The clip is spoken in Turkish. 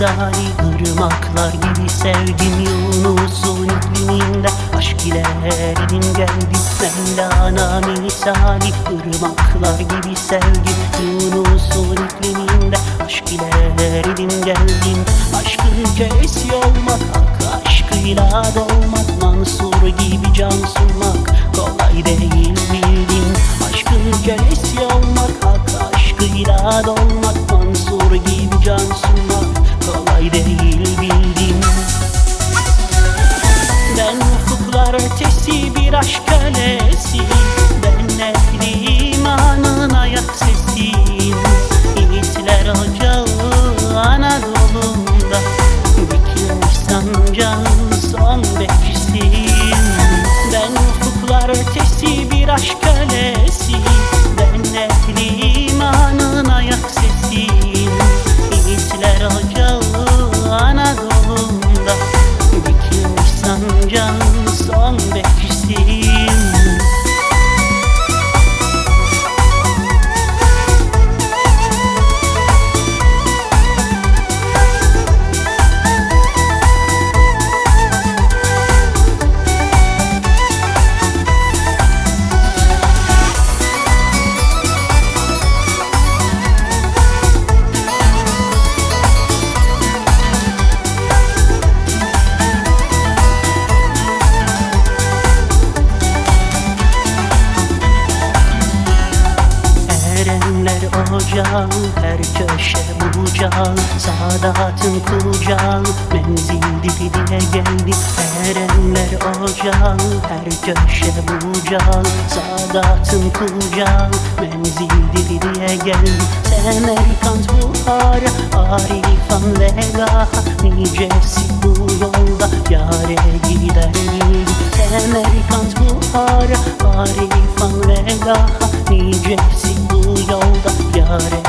misali ırmaklar gibi sevdim Yunus'un ikliminde aşk ile eridim geldim Mevlana misali ırmaklar gibi sevdim Yunus'un ikliminde aşk ile eridim geldim. Aşkın kölesi olmak hak aşkıyla dolmak. Mansur gibi can sunmak kolay değil bildim. Aşkın kölesi olmak hak aşkıyla dolmak can kolay değil bildim Ben ufuklar ötesi bir aşk kölesi Ocağı, her köşe bucağı Saadatın kucağı, menzil dibi diye geldi. Erenler ocağı, her köşe bucağı Saadatın kucağı, menzil dibi diye geldi Semerkant buhara, arifan vegaha Nicesi bu yolda, yare gider. Semerkant buhara, arifan vegaha Nicesi bu yolda yare